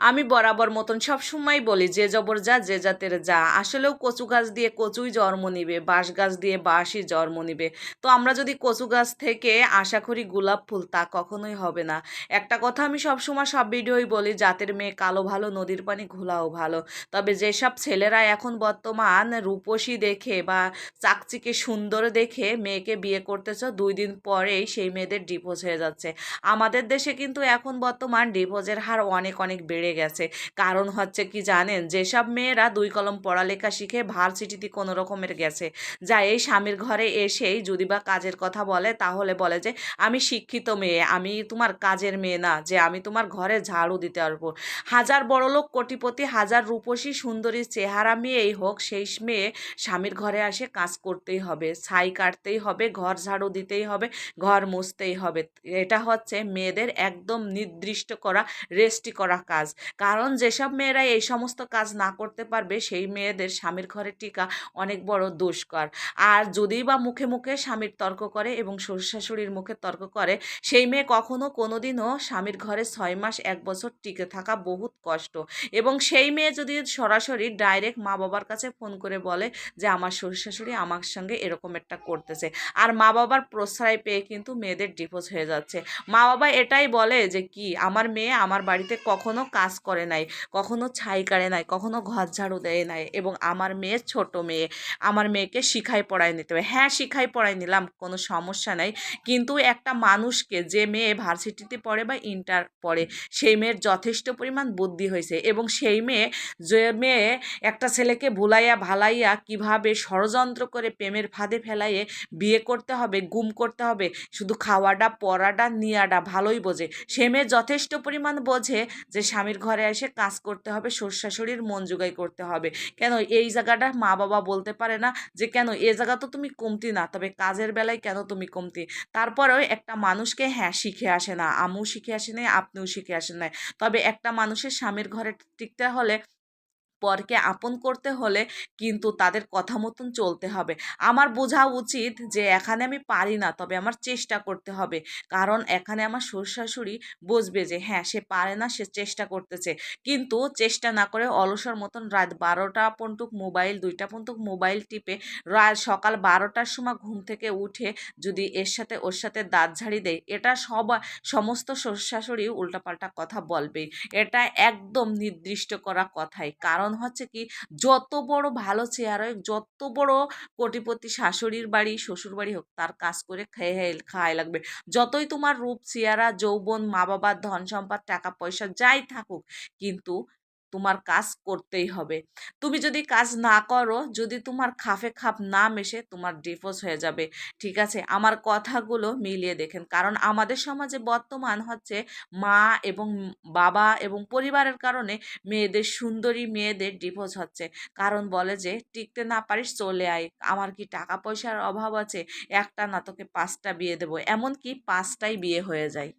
আমি বরাবর মতন সব সময় বলি, যে জবর যা, যে জাতের যা। আসলেও কচু গাছ দিয়ে কচুই জন্ম নিবে, বাঁশ গাছ দিয়ে বাঁশই জন্ম নিবে। তো আমরা যদি কচু গাছ থেকে আশা করি গোলাপ ফুল, তা কখনোই হবে না। একটা কথা আমি সবসময় সব ভিডিওই বলি, জাতের মেয়ে কালো ভালো, নদীর পানি ঘোলাও ভালো। তবে যেসব ছেলেরা এখন বর্তমান রূপসী দেখে বা চাকচিকে সুন্দর দেখে মেয়েকে বিয়ে করতেছ দুই দিন পরেই সেই মেয়েদের ডিভোর্স হয়ে যাচ্ছে। আমাদের দেশে কিন্তু এখন বর্তমান ডিভোর্সের হার অনেক অনেক বেড়ে গেছে। কারণ হচ্ছে কি জানেন? যেসব মেয়েরা দুই কলম পড়ালেখা শিখে ভার্সিটিতে কোনো রকমের গেছে যা এই স্বামীর ঘরে এসেই যদি বা কাজের কথা বলে, তাহলে বলে যে, আমি শিক্ষিত মেয়ে, আমি তোমার কাজের মেয়ে না, যে আমি তোমার ঘরে ঝাড়ু দিতে পারব। হাজার বড়লোক কোটিপতি, হাজার রূপসী, সুন্দরী চেহারা মেয়েই হোক, সেই মেয়ে স্বামীর ঘরে আসে কাজ করতেই হবে, ছাই কাটতেই হবে, ঘর ঝাড়ু দিতেই হবে, ঘর মুছতেই হবে। এটা হচ্ছে মেয়েদের একদম নির্দিষ্ট করা, রেস্টি করা কাজ। কারণ যেসব মেয়েরা এই সমস্ত কাজ না করতে পারবে, সেই মেয়েদের স্বামীর ঘরে টিকা অনেক বড় দুষ্কর। আর যদি বা মুখে মুখে স্বামীর তর্ক করে এবং শ্বশুর শাশুড়ির মুখে তর্ক করে, সেই মেয়ে কখনো কোনোদিনও স্বামীর ঘরে ছয় মাস, এক বছর টিকে থাকা বহুত কষ্ট। এবং সেই মেয়ে যদি সরাসরি ডাইরেক্ট মা বাবার কাছে ফোন করে বলে যে, আমার শ্বশুর শাশুড়ি আমার সঙ্গে এরকম একটা করতেছে। আর মা বাবার প্রশ্রয় পেয়ে কিন্তু মেয়েদের ডিভোর্স হয়ে যাচ্ছে। মা বাবা এটাই বলে যে, কি, আমার মেয়ে আমার বাড়িতে কখনো কাজ করে নাই, কখনো ছাই কাড়ে নাই, কখনো ঘর ঝাড়ু দেয় নাই এবং আমার মেয়ে ছোট মেয়ে, আমার মেয়েকে শিখাই পড়াই নিতে হবে। হ্যাঁ শিখাই পড়াই নিলাম, কোনো সমস্যা নাই। কিন্তু একটা মানুষকে যে মেয়ে ভার্সিটিতে পড়ে বা ইন্টার পড়ে, সেই মেয়ের যথেষ্ট পরিমাণ বুদ্ধি হয়েছে এবং সেই মেয়ে, যে মেয়ে একটা ছেলেকে ভুলাইয়া ভালাইয়া কীভাবে ষড়যন্ত্র করে প্রেমের ফাঁদে ফেলাইয়ে বিয়ে করতে হবে, গুম করতে হবে, শুধু খাওয়াটা পড়াটা নিয়াটা ভালোই বোঝে। সে মেয়ে যথেষ্ট পরিমাণ বোঝে যে স্বামীর ঘরে এসে কাজ করতে হবে শ্বশুর শাশুড়ির মন জোগাই করতে হবে। কেন এই জায়গাটা মা বাবা বলতে পারে না যে, কেন এ জায়গা তো তুমি কমতি না, তবে কাজের বেলায় কেন তুমি কমতি? তারপরেও একটা মানুষকে হ্যাঁ শিখে আসে না, আমিও শিখে আসে নাই, আপনিও শিখে আসেন নাই। তবে একটা মানুষের স্বামীর ঘরে টিকতে হলে পরকে আপন করতে হলে কিন্তু তাদের কথা মতন চলতে হবে। আমার বোঝা উচিত যে এখানে আমি পারি না, তবে আমার চেষ্টা করতে হবে। কারণ এখানে আমার শ্বশুর শাশুড়ি বুঝবে যে হ্যাঁ সে পারে না, সে চেষ্টা করতেছে। কিন্তু চেষ্টা না করে অলসর মতন রাত বারোটা পর্যন্ত মোবাইল, দুইটা পর্যন্ত মোবাইল টিপে রাত সকাল বারোটার সময় ঘুম থেকে উঠে যদি এর সাথে ওর সাথে দাঁত ঝাড়ি দেয়, এটা সব সমস্ত শ্বশুর শাশুড়ি উল্টাপাল্টা কথা বলবেই। এটা একদম নির্দিষ্ট করা কথাই। কারণ হচ্ছে কি, যত বড় ভালো চেয়ার হোক, যত বড় কোটিপতি শাশুড়ির বাড়ি, শ্বশুর বাড়ি হোক, তার কাজ করে খেয়ে খাওয়াই লাগবে। যতই তোমার রূপ চেয়ারা যৌবন মা বাবার ধন সম্পদ টাকা পয়সা যাই থাকুক, কিন্তু তোমার কাজ করতেই হবে। তুমি যদি কাজ না করো, যদি তোমার খাফে খাপ না মেশে, তোমার ডিভোর্স হয়ে যাবে। ঠিক আছে? আমার কথাগুলো মিলিয়ে দেখেন। কারণ আমাদের সমাজে বর্তমান হচ্ছে মা এবং বাবা এবং পরিবারের কারণে মেয়েদের, সুন্দরী মেয়েদের ডিভোর্স হচ্ছে। কারণ বলে যে, টিকতে না পারিস, চলে আয়। আমার কি টাকা পয়সার অভাব আছে? একটা না তোকে পাঁচটা বিয়ে দেবো। এমনকি পাঁচটাই বিয়ে হয়ে যায়।